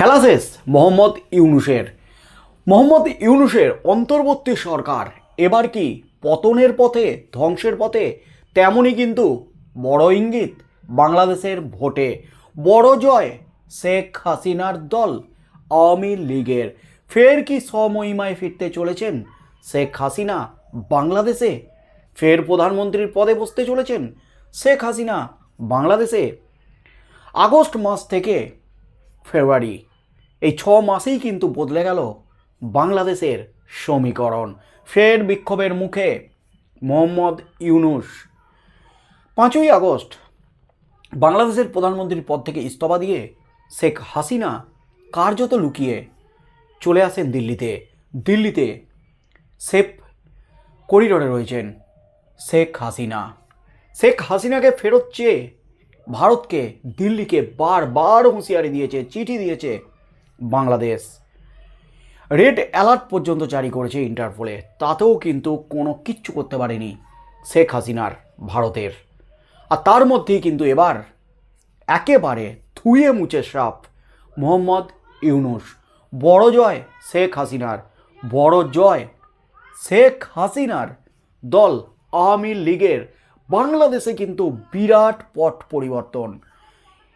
খেলা শেষ, মোহাম্মদ ইউনুসের। মোহাম্মদ ইউনুসের অন্তর্বর্তী সরকার, এবার কি পতনের পথে, ধ্বংসের পথে? তেমনই কিন্তু বড় ইঙ্গিত বাংলাদেশের ভোটে। বড় জয় শেখ হাসিনার দল আওয়ামী লীগের। ফের কি স্বমহিমায় ফিরতে চলেছেন শেখ হাসিনা বাংলাদেশে? ফের প্রধানমন্ত্রীর পদে বসতে চলেছেন শেখ হাসিনা বাংলাদেশে। আগস্ট মাস থেকে ফেব্রুয়ারি এই ছ মাসেই কিন্তু বদলে গেল বাংলাদেশের সমীকরণ। ফের বিক্ষোভের মুখে মোহাম্মদ ইউনুস। পাঁচই আগস্ট, বাংলাদেশের প্রধানমন্ত্রীর পদ থেকে ইস্তফা দিয়ে শেখ হাসিনা কার্যত লুকিয়ে চলে আসেন দিল্লিতে। দিল্লিতে সেফ করিডোরে রয়েছেন শেখ হাসিনা। শেখ হাসিনাকে ফেরত চেয়ে ভারতকে দিল্লিকে বারবার হুঁশিয়ারি দিয়েছে, চিঠি দিয়েছে বাংলাদেশ। রেড অ্যালার্ট পর্যন্ত জারি করেছে ইন্টারপোলে, তাতেও কিন্তু কোনো কিচ্ছু করতে পারেনি শেখ হাসিনার ভারতের। আর তার মধ্যেই কিন্তু এবার একেবারে ধুয়ে মুছে সাপ মোহাম্মদ ইউনুস। বড় জয় শেখ হাসিনার, বড় জয় শেখ হাসিনার দল আওয়ামী লীগের। বাংলাদেশে কিন্তু বিরাট পট পরিবর্তন।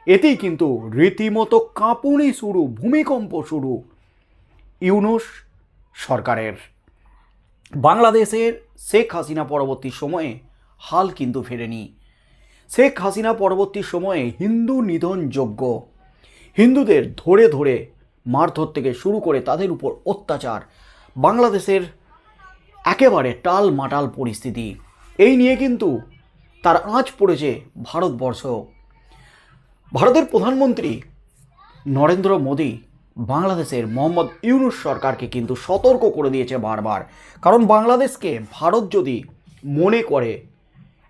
এতেই কিন্তু রীতিমতো কাঁপুনি শুরু, ভূমিকম্প শুরু ইউনুস সরকারের। বাংলাদেশের শেখ হাসিনা পরবর্তী সময়ে হাল কিন্তু ফেরেনি। শেখ হাসিনা পরবর্তী সময়ে হিন্দু নিধন যোগ্য হিন্দুদের ধরে ধরে মারধর থেকে শুরু করে তাদের উপর অত্যাচার, বাংলাদেশের একেবারে টাল মাটাল পরিস্থিতি। এই নিয়ে কিন্তু তার আঁচ পড়েছে ভারতবর্ষ। ভারতের প্রধানমন্ত্রী নরেন্দ্র মোদী বাংলাদেশের মোহাম্মদ ইউনুস সরকারকে কিন্তু সতর্ক করে দিয়েছে বারবার। কারণ বাংলাদেশকে ভারত যদি মনে করে,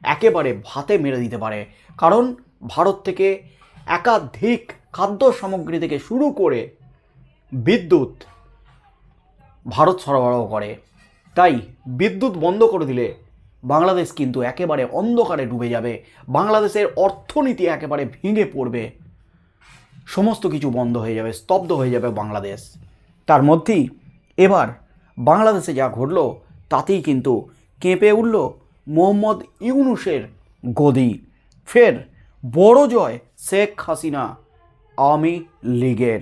একেবারে ভাতে মেরে দিতে পারে। কারণ ভারত থেকে একাধিক খাদ্য সামগ্রী থেকে শুরু করে বিদ্যুৎ ভারত সরবরাহ করে। তাই বিদ্যুৎ বন্ধ করে দিলে বাংলাদেশ কিন্তু একেবারে অন্ধকারে ডুবে যাবে। বাংলাদেশের অর্থনীতি একেবারে ভেঙে পড়বে। সমস্ত কিছু বন্ধ হয়ে যাবে, স্তব্ধ হয়ে যাবে বাংলাদেশ। তার মধ্যেই এবার বাংলাদেশে যা ঘটল, তাতেই কিন্তু কেঁপে উঠল মোহাম্মদ ইউনুসের গদি। ফের বড় জয় শেখ হাসিনা আওয়ামী লীগের।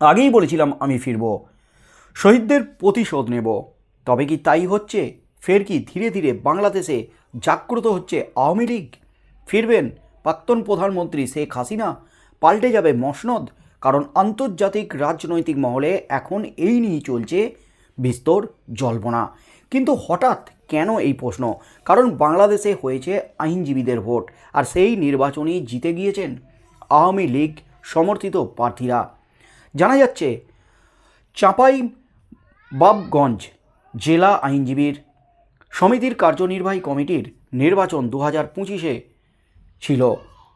আগেই বলেছিলাম আমি ফিরব, শহীদদের প্রতিশোধ নেব। তবে কি তাই হচ্ছে? ফের কি ধীরে ধীরে বাংলাদেশে জাগ্রত হচ্ছে আওয়ামী লীগ? ফিরবেন প্রাক্তন প্রধানমন্ত্রী শেখ হাসিনা? পাল্টে যাবে মসনদ? কারণ আন্তর্জাতিক রাজনৈতিক মহলে এখন এই নিয়েই চলছে বিস্তর জল্পনা। কিন্তু হঠাৎ কেন এই প্রশ্ন? কারণ বাংলাদেশে হয়েছে আইনজীবীদের ভোট, আর সেই নির্বাচনেই জিতে গিয়েছেন আওয়ামী লীগ সমর্থিত প্রার্থীরা। জানা যাচ্ছে চাঁপাই বাবগঞ্জ জেলা আইনজীবীর সমিতির কার্যনির্বাহী কমিটির নির্বাচন দু হাজার পঁচিশে ছিল।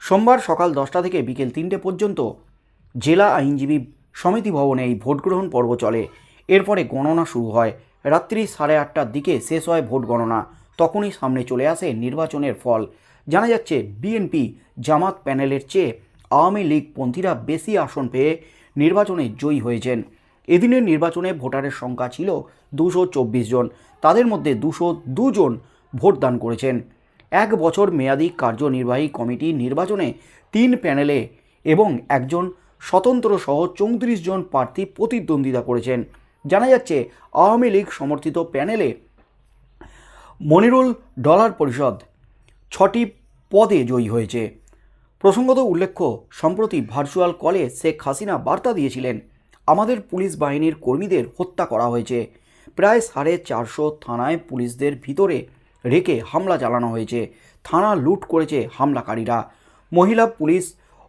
সোমবার সকাল দশটা থেকে বিকেল তিনটে পর্যন্ত জেলা আইনজীবী সমিতি ভবনে এই ভোটগ্রহণ পর্ব চলে। এরপরে গণনা শুরু হয়। রাত্রি সাড়ে আটটার দিকে শেষ হয় ভোট গণনা। তখনই সামনে চলে আসে নির্বাচনের ফল। জানা যাচ্ছে, বিএনপি জামাত প্যানেলের চেয়ে আওয়ামী লীগ পন্থীরা বেশি আসন পেয়ে নির্বাচনে জয়ী হয়েছেন। এদিনের নির্বাচনে ভোটারের সংখ্যা ছিল দুশো জন। তাদের মধ্যে দুশো দুজন ভোটদান করেছেন। এক বছর মেয়াদি কার্যনির্বাহী কমিটি নির্বাচনে তিন প্যানেলে এবং একজন স্বতন্ত্র সহ চৌত্রিশ জন প্রার্থী প্রতিদ্বন্দ্বিতা করেছেন। জানা যাচ্ছে, আওয়ামী লীগ সমর্থিত প্যানেলে মনিরুল ডলার পরিষদ ছটি পদে জয়ী হয়েছে। প্রসঙ্গত উল্লেখ্য, সম্প্রতি ভার্চুয়াল কলে শেখ হাসিনা বার্তা দিয়েছিলেন আমাদের পুলিশ বাহিনীর কর্মীদের হত্যা করা হয়েছে। প্রায় সাড়ে চারশো থানায় পুলিশদের ভিতরে রেখে হামলা চালানো হয়েছে। থানা লুট করেছে হামলাকারীরা। মহিলা পুলিশ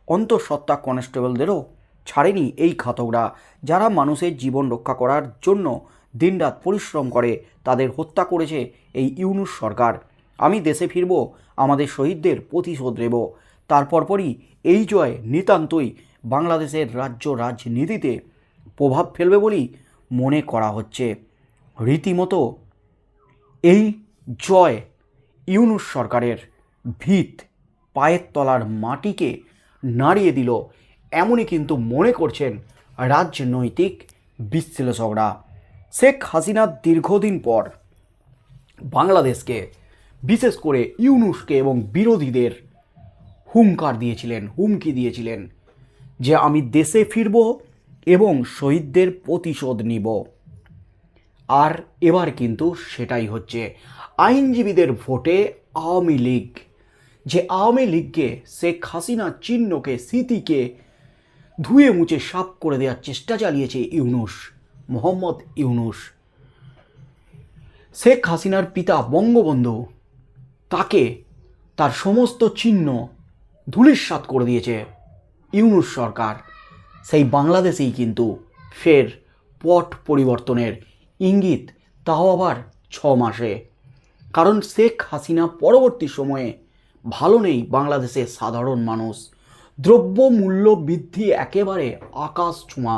অন্তঃসত্ত্বা কনস্টেবলদেরও ছাড়েনি এই ঘাতকরা। যারা মানুষের জীবন রক্ষা করার জন্য দিনরাত পরিশ্রম করে, তাদের হত্যা করেছে এই ইউনুস সরকার। আমি দেশে ফিরব, আমাদের শহীদদের প্রতিশোধ নেব। তারপর পরই এই জয় নিতান্তই বাংলাদেশের রাজ্য রাজনীতিতে প্রভাব ফেলবে বলেই মনে করা হচ্ছে। রীতিমতো এই জয় ইউনুস সরকারের ভিত পায়ের তলার মাটিকে নাড়িয়ে দিল, এমনই কিন্তু মনে করছেন রাজনৈতিক বিশ্লেষকরা। শেখ হাসিনা দীর্ঘদিন পর বাংলাদেশকে বিশেষ করে ইউনুসকে এবং বিরোধীদের হুঙ্কার দিয়েছিলেন, হুমকি দিয়েছিলেন যে আমি দেশে ফিরব এবং শহীদদের প্রতিশোধ নিব। আর এবার কিন্তু সেটাই হচ্ছে, আইনজীবীদের ভোটে আওয়ামী লীগ। যে আওয়ামী লীগকে, শেখ হাসিনা চিহ্নকে, স্মৃতিকে ধুয়ে মুছে সাফ করে দেওয়ার চেষ্টা চালিয়েছে ইউনুস, মোহাম্মদ ইউনুস। শেখ হাসিনার পিতা বঙ্গবন্ধু, তাকে তার সমস্ত চিহ্ন ধূলিসাৎ করে দিয়েছে ইউনুস সরকার। সেই বাংলাদেশেই কিন্তু ফের পট পরিবর্তনের ইঙ্গিত, তাও আবার ছ মাসে। কারণ শেখ হাসিনা পরবর্তী সময়ে ভালো নেই বাংলাদেশের সাধারণ মানুষ। দ্রব্য মূল্য বৃদ্ধি একেবারে আকাশ ছোঁয়া।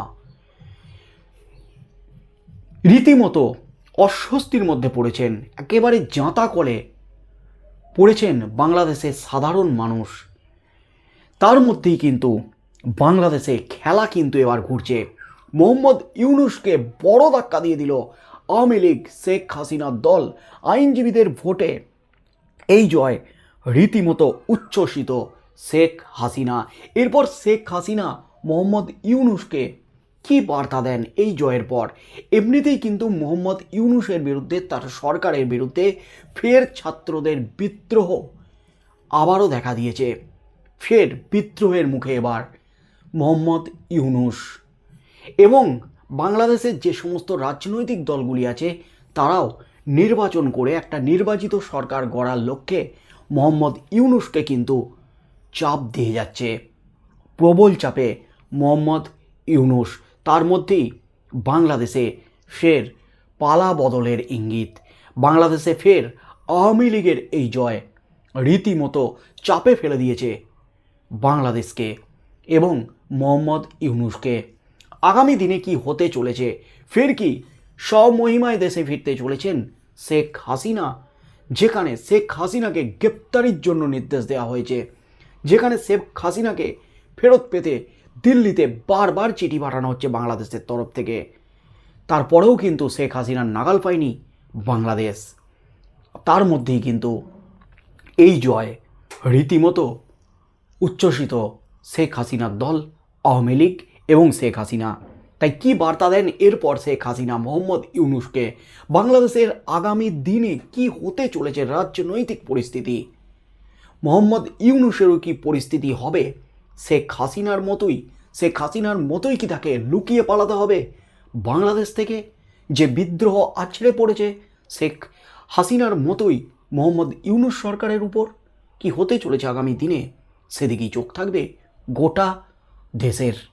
রীতিমতো অস্বস্তির মধ্যে পড়েছেন, একেবারে জাঁতা কলে পড়েছেন বাংলাদেশের সাধারণ মানুষ। তার মধ্যেই কিন্তু বাংলাদেশে খেলা কিন্তু এবার ঘুরছে। মোহাম্মদ ইউনুসকে বড় ধাক্কা দিয়ে দিল আওয়ামী লীগ, শেখ হাসিনার দল, আইনজীবীদের ভোটে। এই জয় রীতিমতো উচ্ছ্বসিত শেখ হাসিনা। এরপর শেখ হাসিনা মোহাম্মদ ইউনুসকে কি বার্তা দেন এই জয়ের পর? এমনিতেই কিন্তু মোহাম্মদ ইউনুসের বিরুদ্ধে, তার সরকারের বিরুদ্ধে ফের ছাত্রদের বিদ্রোহ আবারও দেখা দিয়েছে। ফের বিদ্রোহের মুখে এবার মোহাম্মদ ইউনুস। এবং বাংলাদেশের যে সমস্ত রাজনৈতিক দলগুলি আছে, তারাও নির্বাচন করে একটা নির্বাচিত সরকার গড়ার লক্ষ্যে মোহাম্মদ ইউনুসকে কিন্তু চাপ দিয়ে যাচ্ছে। প্রবল চাপে মোহাম্মদ ইউনুস। তার মধ্যেই বাংলাদেশে ফের পালা বদলের ইঙ্গিত। বাংলাদেশে ফের আওয়ামী লীগের এই জয় রীতিমতো চাপে ফেলে দিয়েছে বাংলাদেশকে। এবং মোহাম্মদ ইউনুসকে। আগামী দিনে কি হতে চলেছে? ফের কি স্বমহিমায় দেশে ফিরতে চলেছেন শেখ হাসিনা? যেখানে শেখ হাসিনাকে গ্রেপ্তারির জন্য নির্দেশ দেওয়া হয়েছে, যেখানে শেখ হাসিনাকে ফেরত পেতে দিল্লিতে বারবার চিঠি পাঠানো হচ্ছে বাংলাদেশের তরফ থেকে। তারপরেও কিন্তু শেখ হাসিনার নাগাল পায়নি বাংলাদেশ। তার মধ্যেই কিন্তু এই জয় রীতিমতো উচ্ছ্বসিত শেখ হাসিনার দল। আওয়ামী লীগ এবং শেখ হাসিনা। তাই কি বার্তা দেন এরপর শেখ হাসিনা মোহাম্মদ ইউনুসকে? বাংলাদেশের আগামী দিনে কি হতে চলেছে রাজনৈতিক পরিস্থিতি? মোহাম্মদ ইউনুসেরও কি পরিস্থিতি হবে? শেখ হাসিনার মতোই, শেখ হাসিনার মতোই কি তাকে লুকিয়ে পালাতে হবে? বাংলাদেশ থেকে যে বিদ্রোহ আছড়ে পড়েছে, শেখ হাসিনার মতোই মোহাম্মদ ইউনুস সরকারের উপর কি হতে চলেছে আগামী দিনে? সেদিকেই চোখ থাকবে গোটা de ser.